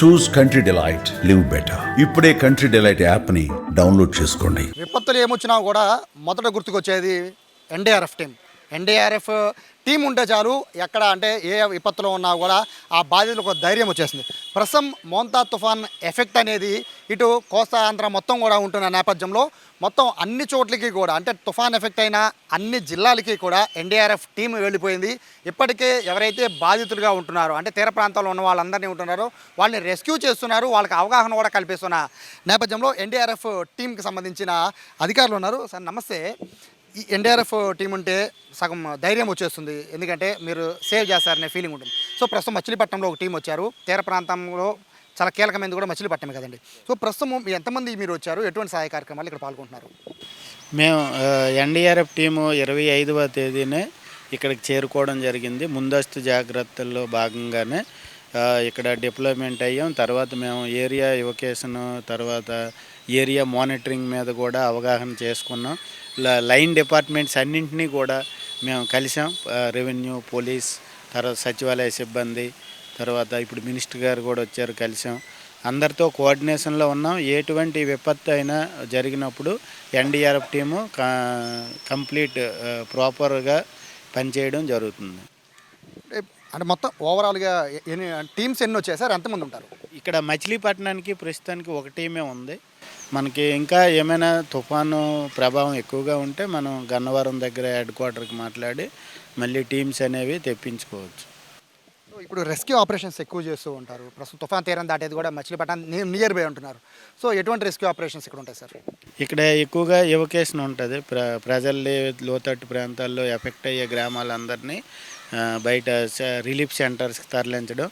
Choose country delight live better ఇప్పుడే country delight యాప్ని download చేసుకోండి. విపత్తులు ఏమొచ్చినా కూడా మొదట గుర్తుకొచ్చేది ఎన్డీఆర్ఎఫ్ టీం ఎన్డీఆర్ఎఫ్ టీం ఉంటే చాలు ఎక్కడ అంటే ఏ విపత్తులో ఉన్నా కూడా ఆ బాధితులకు ఒక ధైర్యం వచ్చేసింది. ప్రస్తుతం మోంతా తుఫాన్ ఎఫెక్ట్ అనేది ఇటు కోస్తా ఆంధ్ర మొత్తం కూడా ఉంటున్న నేపథ్యంలో మొత్తం అన్ని చోట్లకి కూడా అంటే తుఫాన్ ఎఫెక్ట్ అయిన అన్ని జిల్లాలకి కూడా ఎన్డీఆర్ఎఫ్ టీం వెళ్ళిపోయింది. ఇప్పటికే ఎవరైతే బాధితులుగా ఉంటున్నారో అంటే తీర ప్రాంతాల్లో ఉన్న వాళ్ళందరినీ ఉంటున్నారో వాళ్ళని రెస్క్యూ చేస్తున్నారు. వాళ్ళకి అవగాహన కూడా కల్పిస్తున్న నేపథ్యంలో ఎన్డీఆర్ఎఫ్ టీంకి సంబంధించిన అధికారులు ఉన్నారు. సార్ నమస్తే. ఈ ఎన్డీఆర్ఎఫ్ టీం ఉంటే సగం ధైర్యం వచ్చేస్తుంది. ఎందుకంటే మీరు సేవ్ చేస్తారనే ఫీలింగ్ ఉంటుంది. సో ప్రస్తుతం మచిలీపట్నంలో ఒక టీం వచ్చారు. తీర ప్రాంతంలో చాలా కీలకమైనది కూడా మచిలీపట్నమే కదండి. సో ప్రస్తుతం ఎంతమంది మీరు వచ్చారు? ఎటువంటి సహాయ కార్యక్రమాలు ఇక్కడ పాల్గొంటున్నారు? మేము ఎన్డీఆర్ఎఫ్ టీము ఇరవై ఐదవ తేదీనే ఇక్కడికి చేరుకోవడం జరిగింది. ముందస్తు జాగ్రత్తల్లో భాగంగానే ఇక్కడ డిప్లాయ్మెంట్ అయ్యాం. తర్వాత మేము ఏరియా ఎవకేషన్ తర్వాత ఏరియా మానిటరింగ్ మీద కూడా అవగాహన చేసుకున్నాం. లైన్ డిపార్ట్మెంట్స్ అన్నింటినీ కూడా మేము కలిసాం రెవెన్యూ పోలీస్ తర్వాత సచివాలయ సిబ్బంది తర్వాత ఇప్పుడు మినిస్టర్ గారు కూడా వచ్చారు కలిసాం. అందరితో కోఆర్డినేషన్లో ఉన్నాం. ఎటువంటి విపత్తు అయినా జరిగినప్పుడు ఎన్డీఆర్ఎఫ్ టీము కంప్లీట్ ప్రాపర్గా పనిచేయడం జరుగుతుంది. అంటే- మొత్తం ఓవరాల్గా ఎన్ని టీమ్స్ ఎన్ని వచ్చాయి సార్? ఎంతమంది ఉంటారు? ఇక్కడ మచిలీపట్నానికి ప్రస్తుతానికి ఒక టీమే ఉంది. మనకి ఇంకా ఏమైనా తుఫాను ప్రభావం ఎక్కువగా ఉంటే మనం గన్నవరం దగ్గర హెడ్ క్వార్టర్కి మాట్లాడి మళ్ళీ టీమ్స్ అనేవి తెప్పించుకోవచ్చు. ఇప్పుడు రెస్క్యూ ఆపరేషన్స్ ఎక్కువ చేస్తూ ఉంటారు. ప్రస్తుతం తుఫాన్ తీరం దాటేది కూడా మచిలీపట్నం నియర్ బై ఉంటున్నారు. సో ఎటువంటి రెస్క్యూ ఆపరేషన్స్ ఇక్కడ ఉంటాయి సార్? ఇక్కడ ఎక్కువగా ఎవకేషన్ ఉంటుంది. ప్ర ప్రజల్ని లోతట్టు ప్రాంతాల్లో ఎఫెక్ట్ అయ్యే గ్రామాలందరినీ బయట రిలీఫ్ సెంటర్స్కి తరలించడం.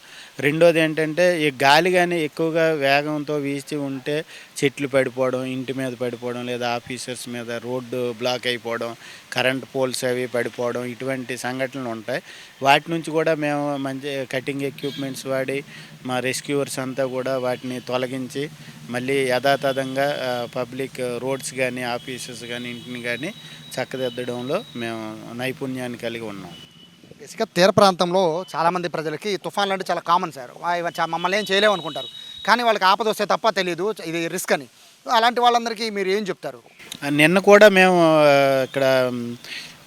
రెండోది ఏంటంటే ఈ గాలి కానీ ఎక్కువగా వేగంతో వీసి ఉంటే చెట్లు పడిపోవడం ఇంటి మీద పడిపోవడం లేదా ఆఫీసర్స్ మీద రోడ్డు బ్లాక్ అయిపోవడం కరెంట్ పోల్స్ అవి పడిపోవడం ఇటువంటి సంఘటనలు ఉంటాయి. వాటి నుంచి కూడా మేము మంచి కటింగ్ ఎక్విప్మెంట్స్ వాడి మా రెస్క్యూవర్స్ అంతా కూడా వాటిని తొలగించి మళ్ళీ యథాతథంగా పబ్లిక్ రోడ్స్ కానీ ఆఫీసెస్ కానీ ఇంటిని కానీ చక్కదిద్దడంలో మేము నైపుణ్యాన్ని కలిగి ఉన్నాం. బేసిక్గా తీర ప్రాంతంలో చాలామంది ప్రజలకి తుఫాన్లు అంటే చాలా కామన్ సార్. మమ్మల్ని ఏం చేయలేము అనుకుంటారు. కానీ వాళ్ళకి ఆపద వస్తే తప్ప తెలియదు ఇది రిస్క్ అని. అలాంటి వాళ్ళందరికీ మీరు ఏం చెప్తారు? నిన్న కూడా మేము ఇక్కడ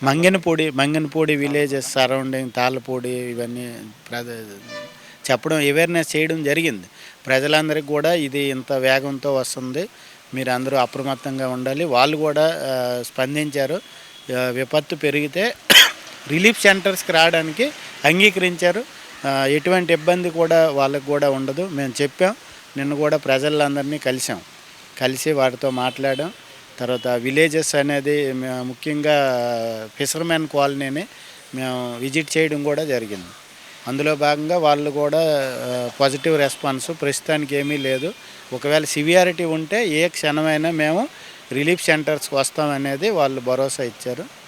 మంగినపూడి మంగనపూడి మంగనపూడి విలేజెస్ సరౌండింగ్ తాళ్ళపూడి ఇవన్నీ చెప్పడం అవేర్నెస్ చేయడం జరిగింది. ప్రజలందరికీ కూడా ఇది ఇంత వేగంతో వస్తుంది. మీరు అందరూ అప్రమత్తంగా ఉండాలి. వాళ్ళు కూడా స్పందించారు. విపత్తు పెరిగితే రిలీఫ్ సెంటర్స్కి రావడానికి అంగీకరించారు. ఎటువంటి ఇబ్బంది కూడా వాళ్ళకు కూడా ఉండదు. మేము చెప్పాం. నిన్న కూడా ప్రజలందరినీ కలిసాం కలిసి వారితో మాట్లాడాం. తర్వాత విలేజెస్ అనేది ముఖ్యంగా ఫిషర్మెన్ కాలనీని మేము విజిట్ చేయడం కూడా జరిగింది. అందులో భాగంగా వాళ్ళు కూడా పాజిటివ్ రెస్పాన్స్. ప్రస్తుతానికి ఏమీ లేదు. ఒకవేళ సివియారిటీ ఉంటే ఏ క్షణమైనా మేము రిలీఫ్ సెంటర్స్కి వస్తామనేది వాళ్ళు భరోసా ఇచ్చారు.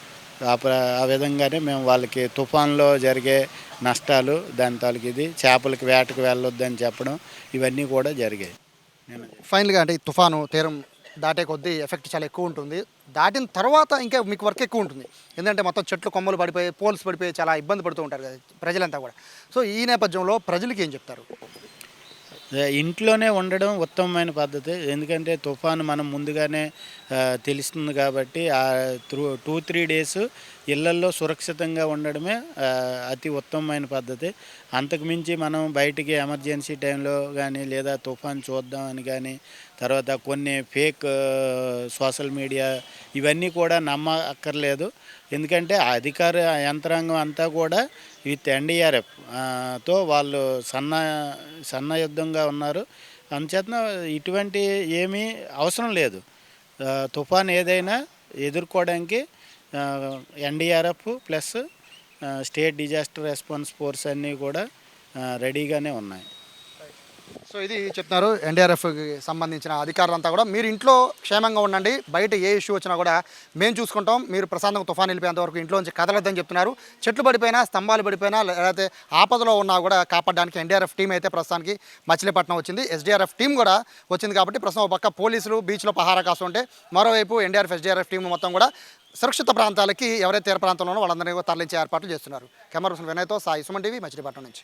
ఆ ఆ విధంగానే మేము వాళ్ళకి తుఫాన్లో జరిగే నష్టాలు దాని తాలూకు ఇది చేపలకి వేటకు వెళ్ళొద్దని చెప్పడం ఇవన్నీ కూడా జరిగాయి. నేను ఫైనల్గా అంటే ఈ తుఫాను తీరం దాటే కొద్దీ ఎఫెక్ట్ చాలా ఎక్కువ ఉంటుంది. దాటిన తర్వాత ఇంకా మీకు వర్క్ ఎక్కువ ఉంటుంది. ఎందుకంటే మొత్తం చెట్లు కొమ్మలు పడిపోయి పోల్స్ పడిపోయి చాలా ఇబ్బంది పడుతూ ఉంటారు కదా ప్రజలంతా కూడా. సో ఈ నేపథ్యంలో ప్రజలకి ఏం చెప్తారు? ఇంట్లోనే ఉండడం ఉత్తమమైన పద్ధతి. ఎందుకంటే తుఫాను మనం ముందుగానే తెలుస్తుంది కాబట్టి ఆ త్రూ టూ త్రీ డేస్ ఇళ్ళల్లో సురక్షితంగా ఉండడమే అతి ఉత్తమమైన పద్ధతి. అంతకుమించి మనం బయటికి ఎమర్జెన్సీ టైంలో కానీ లేదా తుఫాన్ చూద్దామని కానీ తర్వాత కొన్ని ఫేక్ సోషల్ మీడియా ఇవన్నీ కూడా నమ్మ అక్కర్లేదు ఎందుకంటే అధికార యంత్రాంగం అంతా కూడా విత్ ఎన్డీఆర్ఎఫ్. తో వాళ్ళు సన్న సన్నయుద్ధంగా ఉన్నారు. అందుచేతన ఇటువంటి ఏమీ అవసరం లేదు. తుఫాన్ ఏదైనా ఎదుర్కోవడానికి NDRF plus state disaster response force అన్నీ కూడా రెడీగానే ఉన్నాయి. సో ఇది చెప్తున్నారు ఎన్డీఆర్ఎఫ్కి సంబంధించిన అధికారులంతా కూడా. మీరు ఇంట్లో క్షేమంగా ఉండండి. బయట ఏ ఇష్యూ వచ్చినా కూడా మేము చూసుకుంటాం. మీరు ప్రశాంతంగా తుఫాన్ వెళ్ళిపోయేంత వరకు ఇంట్లోంచి కదలొద్దని చెప్తున్నారు. చెట్లు పడిపోయినా స్తంభాలు పడిపోయినా లేకపోతే ఆపదలో ఉన్నా కూడా కాపాడడానికి ఎన్డీఆర్ఎఫ్ టీం అయితే ప్రస్తుతానికి మచిలీపట్నం వచ్చింది. ఎస్డీఆర్ఎఫ్ టీం కూడా వచ్చింది కాబట్టి ప్రస్తుతం ఒక పక్క పోలీసులు బీచ్లో పహారా కాస్తుంటే మరోవైపు ఎన్డీఆర్ఎఫ్ ఎస్డీఆర్ఎఫ్ టీం మొత్తం కూడా సురక్షిత ప్రాంతాలకి ఎవరైతే తీర ప్రాంతంలో వాళ్ళందరినీ తరలించే ఏర్పాట్లు చేస్తున్నారు. కెమెరా వినయ్తో సాయి సుమన్ టీవీ మచిలీపట్నం నుంచి.